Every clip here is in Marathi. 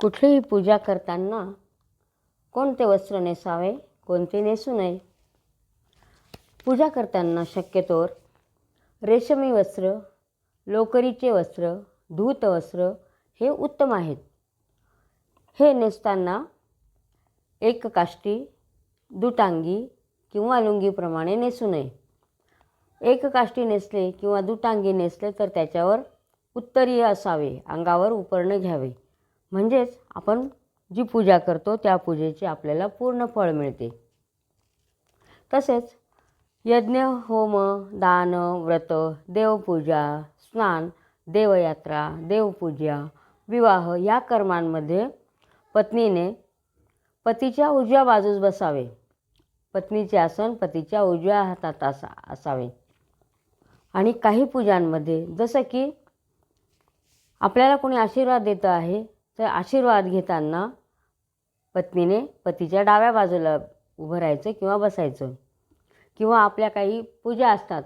कुठलीही पूजा करताना कोणते वस्त्र नेसावे कोणते नेसू नये. पूजा करताना शक्यतोवर रेशमी वस्त्र लोकरीचे वस्त्र धूत वस्त्र हे उत्तम आहेत. हे नेसताना एक काष्टी दुटांगी किंवा लुंगीप्रमाणे नेसू नये. एक काष्टी नेसले किंवा दुटांगी नेसले तर त्याच्यावर उत्तरीय असावे अंगावर उपरणं घ्यावे. म्हणजेच आपण जी पूजा करतो त्या पूजेचे आपल्याला पूर्ण फळ मिळते. तसेच यज्ञ होम दान व्रत देवपूजा स्नान देवयात्रा देवपूजा विवाह या कर्मांमध्ये पत्नीने पतीच्या उजव्या बाजूस बसावे. पत्नीचे आसन पतीच्या उजव्या हातात असा असावे. आणि काही पूजांमध्ये जसं की आपल्याला कोणी आशीर्वाद देतं आहे तर आशीर्वाद घेताना पत्नीने पतीच्या डाव्या बाजूला उभं राहायचं किंवा बसायचं. किंवा आपल्या काही पूजा असतात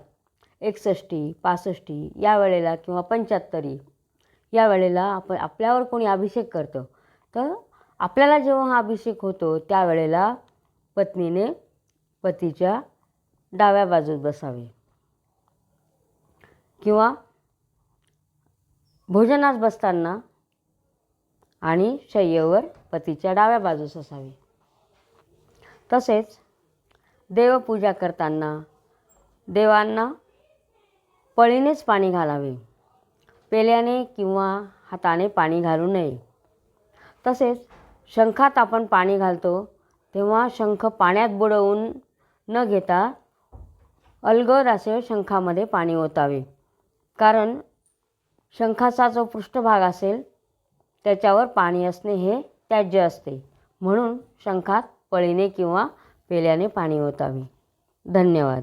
एकसष्टी पासष्टी या वेळेला किंवा पंच्याहत्तरी या वेळेला आपण आपल्यावर कोणी अभिषेक करतं. तर आपल्याला जेव्हा हा अभिषेक होतो त्यावेळेला पत्नीने पतीच्या डाव्या बाजूत बसावे. किंवा भोजनास बसताना आणि शय्येवर पतीच्या डाव्या बाजूस असावे. तसेच देवपूजा करताना देवांना पळीनेच पाणी घालावे. पेल्याने किंवा हाताने पाणी घालू नये. तसेच शंखात आपण पाणी घालतो तेव्हा शंख पाण्यात बुडवून न घेता अलगद असे शंखामध्ये पाणी ओतावे. कारण शंखाचा जो पृष्ठभाग असेल त्याच्यावर पाणी असणे हे त्याज्य असते. म्हणून शंखात पळीने किंवा पेल्याने पाणी ओतावे. धन्यवाद.